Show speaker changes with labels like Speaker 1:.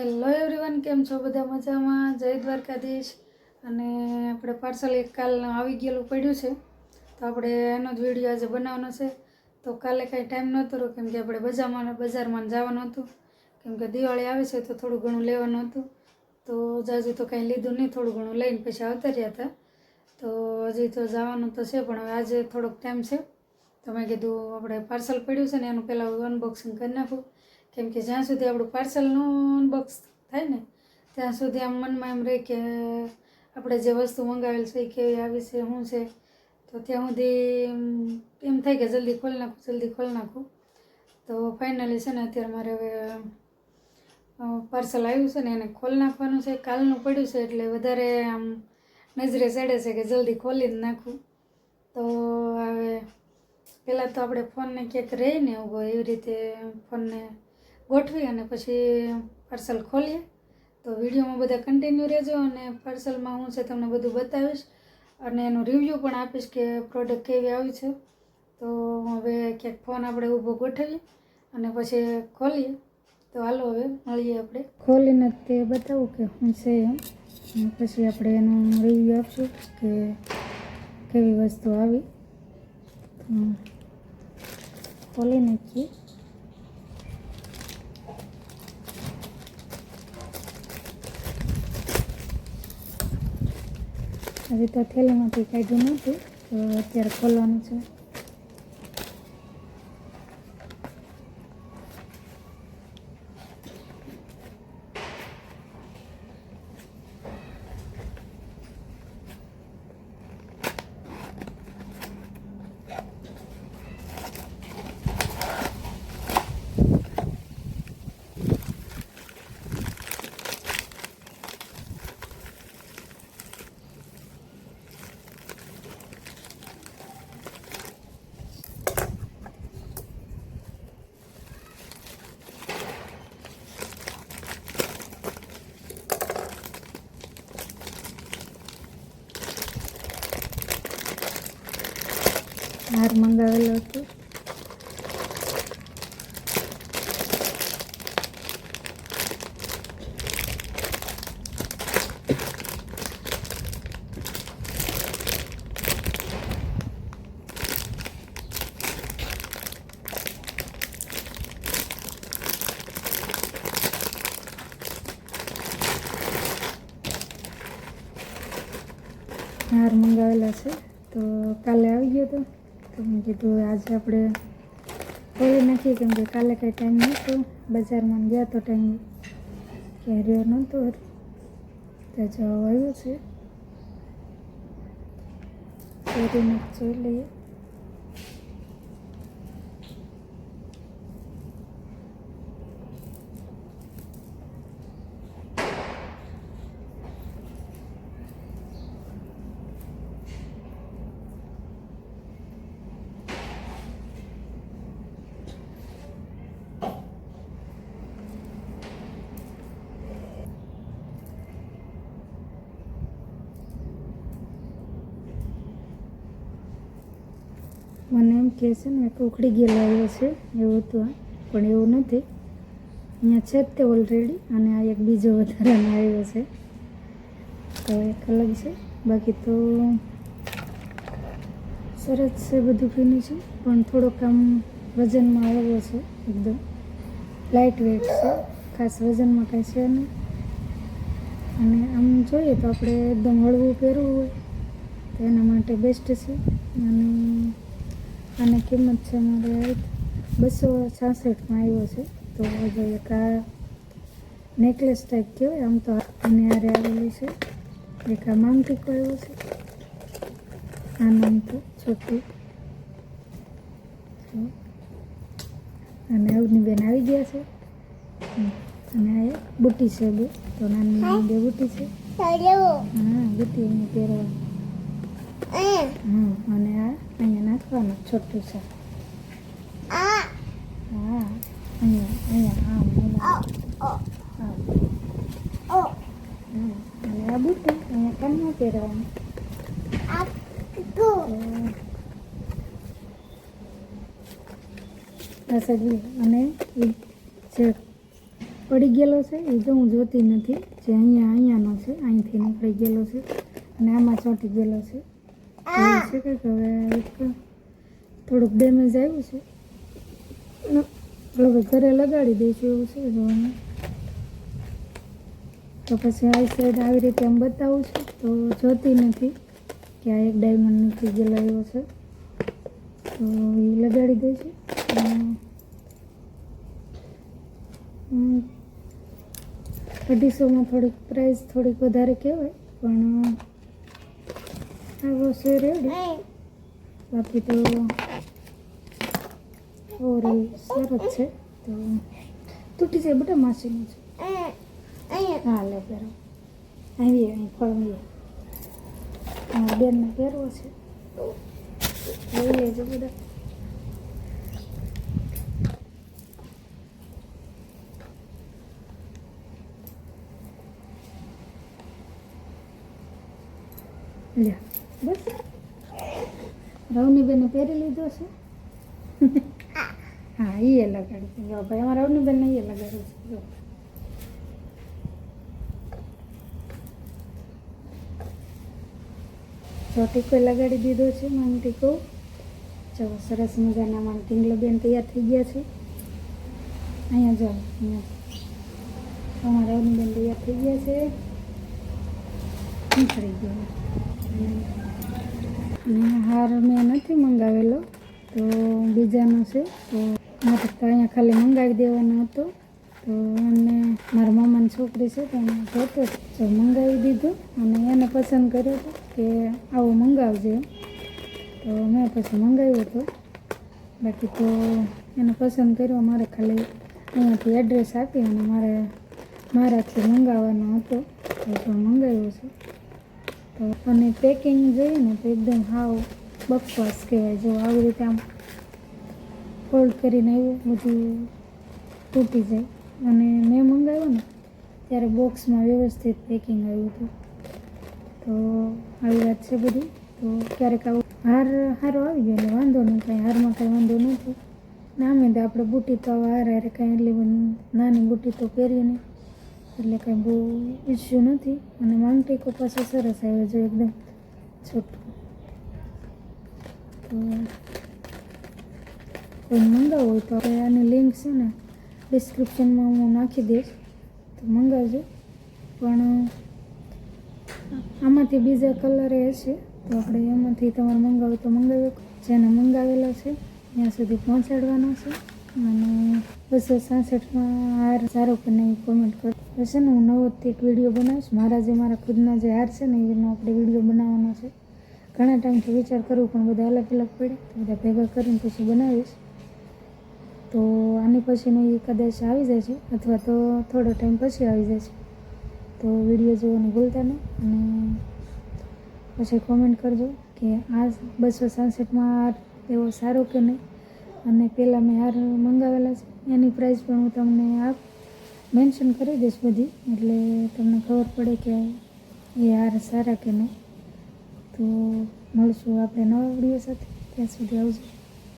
Speaker 1: Hello everyone કેમ છો બધા મજામાં? જય દ્વારકાધીશ. અને આપણે પાર્સલ એક કાલ આવી ગયેલું પડ્યું છે. તો આપણે એનો જ વીડિયો આજે બનાવવાનો છે. તો કાલે કાંઈ ટાઈમ નહોતો રહ્યો, કેમ કે આપણે બજારમાં બજારમાં જવાનું હતું. કેમ કે દિવાળી આવે છે તો થોડું ઘણું લેવાનું હતું. તો જાજુ તો કાંઈ લીધું નહીં, થોડું ઘણું લઈને પછી આવતા હતા. તો હજી તો જવાનું તો છે, પણ હવે આજે થોડોક ટાઈમ છે. તો મેં કીધું આપણે પાર્સલ પડ્યું છે ને એનું પહેલાં અનબોક્સિંગ કરી નાખું. કેમ કે જ્યાં સુધી આપણું પાર્સલનું અનબોક્સ થાય ને, ત્યાં સુધી આમ મનમાં એમ રહે કે આપણે જે વસ્તુ મંગાવેલ છે એ કેવી આવી છે, શું છે, તો ત્યાં સુધી એમ થાય કે જલ્દી ખોલી નાખું, જલ્દી ખોલી નાખું. તો ફાઇનલી છે ને અત્યારે મારે હવે પાર્સલ આવ્યું છે ને એને ખોલી નાખવાનું છે. કાલનું પડ્યું છે એટલે વધારે આમ નજરે ચડે છે કે જલ્દી ખોલી જ નાખું. તો હવે પહેલાં તો આપણે ફોનને ક્યાંક રહીને ઊભો એવી રીતે ફોનને ગોઠવી અને પછી પાર્સલ ખોલીએ. તો વિડીયોમાં બધા કન્ટિન્યુ રહેજો અને પાર્સલમાં હું છે તમને બધું બતાવીશ અને એનું રિવ્યૂ પણ આપીશ કે પ્રોડક્ટ કેવી આવી છે. તો હવે ક્યાંક ફોન આપણે ઊભો ગોઠવીએ અને પછી ખોલીએ. તો હાલો હવે મળીએ આપણે. ખોલીને તે બતાવું કે હું છે એમ. પછી આપણે એનું રિવ્યૂ આપશું કે કેવી વસ્તુ આવી. ખોલી નાખીએ હજી તો થેલીમાંથી કાઢ્યું નહોતું તો અત્યારે ખોલવાનું છે. હાર મંગાવેલો હતો. હાર મંગાવેલા છે. તો કાલે આવી ગયો હતો તો મેં કીધું આજે આપણે ખોલી નાખીએ કેમ કે કાલે કંઈ ટાઈમ નહોતો. બજારમાં ગયા તો ટાઈમ રહ્યો નહોતો તો જવા આવ્યો છે. ચોરીને જોઈ લઈએ. મને એમ કહે છે ને ઉખડી ગયેલા આવ્યો છે, એવું આ, પણ એવું નથી. અહીંયા છે જ તે ઓલરેડી અને આ એક બીજો વધારાનો આવ્યો છે. તો એક અલગ છે. બાકી તો સરસ છે બધું ફિનિશિંગ પણ થોડોક આમ વજનમાં આવ્યો છે એકદમ. લાઇટ વેટ છે. ખાસ વજનમાં કાંઈ છે નહીં. અને આમ જોઈએ તો આપણે એકદમ હળવું પહેરવું હોય, તો એના માટે બેસ્ટ છે. અને આની કિંમત છે મારે બસો છાસઠમાં આવ્યો છે. તો જો એક આ નેકલેસ ટાઈપ કહેવાય આમ તો આની હારે આવેલી છે. એક આ માંગટીકો આવ્યો છે. આ નામ તો છોટું અને અવની બેન આવી ગયા છે. અને આ એક બુટ્ટી છે બે. તો નાની બે બુટી છે. હા બુટી એને પહેરવા હમ અને આ અહીંયા નાખવાનું છોટું છે હા અહીંયા અહીંયા આમ અને આ બુટ્ટી અહીંયા કાનમાં પહેરવાનું તો આ અને એ જે પડી ગયેલો છે એ જો હું જોતી નથી જે અહીંયા અહીંયાનો છે અહીંથી નીકળી ગયેલો છે અને આમાં ચોંટી ગયેલો છે કે છે કંઈક હવે એક થોડુંક ડેમેજ આવ્યું છે. હવે ઘરે લગાડી દઈશું એવું છે જોવાનું. તો પછી આ સાઈડ આવી રીતે આમ બતાવું છું. તો જોતી નથી કે આ એક ડાયમંડ નીકળી ગયેલો એવો છે. તો એ લગાડી દઈશું. અઢીસોમાં થોડીક પ્રાઇસ થોડીક વધારે કહેવાય પણ આવો છે રેડી બાકી તો ઓવરઓલ સરસ છે, તો તૂટી જાય બધા માસીનું છે હા, લે પહેરો. આવી અહીં ફળવી મારા બેનને પહેરવો છે. બધા. લે બસ. રવની બેને પહેરી લીધો છે. હા એ લગાડી છે. જો, ભાઈ, અમારા રવની બેન એ લગાડી છે. જો. જો, ટીકો લગાડી દીધો છે, માન ટીકો. જો, સરસ મજાના માન ટીંગલો બેન તૈયાર થઈ ગયા છે. અહીંયા જો, અહીંયા. અમારા રવની બેન તૈયાર થઈ ગયા છે. નીકળી ગયો. હાર મેં નથી મંગાવેલો, તો બીજાનો છે, તો મારે તો અહીંયા ખાલી મંગાવી દેવાનું હતું. તો એમને મારા મામાની છોકરી છે તો એને જોતો તો મંગાવી દીધું અને એને પસંદ કર્યો હતો કે આવું મંગાવજે. તો મેં પછી મંગાવ્યું હતું. બાકી તો એને પસંદ કર્યો, મારે ખાલી અહીંયાથી એડ્રેસ આપી અને મારે મારાથી મંગાવવાનો હતો. તો પણ મંગાવ્યો છે. તો અને પેકિંગ જોઈએ ને તો એકદમ હાવ બકવાસ કહેવાય. જો આવી રીતે આમ ફોલ્ડ કરીને આવ્યો બધું તૂટી જાય. અને મેં મંગાવ્યો ને, ત્યારે બોક્સમાં વ્યવસ્થિત પેકિંગ આવ્યું હતું. તો આવી વાત છે બધી. તો ક્યારેક આવું હાર સારો આવી ગયો એટલે વાંધો નહીં કાંઈ હારમાં કાંઈ વાંધો નથી ના મેં તો આપણે બુટી તો હાર હારે કાંઈ એટલી નાની બુટી તો પહેરીએ નહીં. એટલે કાંઈ બહુ ઇસ્યુ નથી. અને માંગટીકો પાછો સરસ આવ્યો છે, એકદમ છોટું. તો કોઈ મંગાવવું હોય તો આપણે આની લિંક છે ને ડિસ્ક્રિપ્શનમાં હું નાખી દઈશ. તો મંગાવજો. પણ, આમાંથી બીજા કલર એ હશે તો આપણે એમાંથી તમારે મંગાવું તો મંગાવી જેને મંગાવેલા છે, ત્યાં સુધી પહોંચાડવાના છે. અને બસો સાસઠમાં હાર સારો પણ નહીં કોમેન્ટ કરો. હશે ને હું નવો એક વીડિયો બનાવીશ. મારા જે મારા ખુદના જે હાર છે ને, એનો આપણે વીડિયો બનાવવાનો છે. ઘણા ટાઈમથી વિચાર કરું પણ બધા અલગ અલગ પડે. તો બધા ભેગા કરીને પછી બનાવીશ. તો આની પછીનો એ કદાચ આવી જાય છે અથવા તો થોડો ટાઈમ પછી આવી જાય છે. તો વીડિયો જોવાનું ભૂલતા નહીં અને પછી કોમેન્ટ કરજો કે આ બસો સાસઠમાં હાર એવો સારો કે નહીં? અને પહેલાં મેં હાર મંગાવેલા છે. એની પ્રાઇસ પણ હું તમને આપ મેન્શન કરી દઈશ બધી. એટલે તમને ખબર પડે કે એ હાર સારા કે નહીં? તો મળશું આપણે નવા વીડિયો સાથે. ત્યાં સુધી આવજો.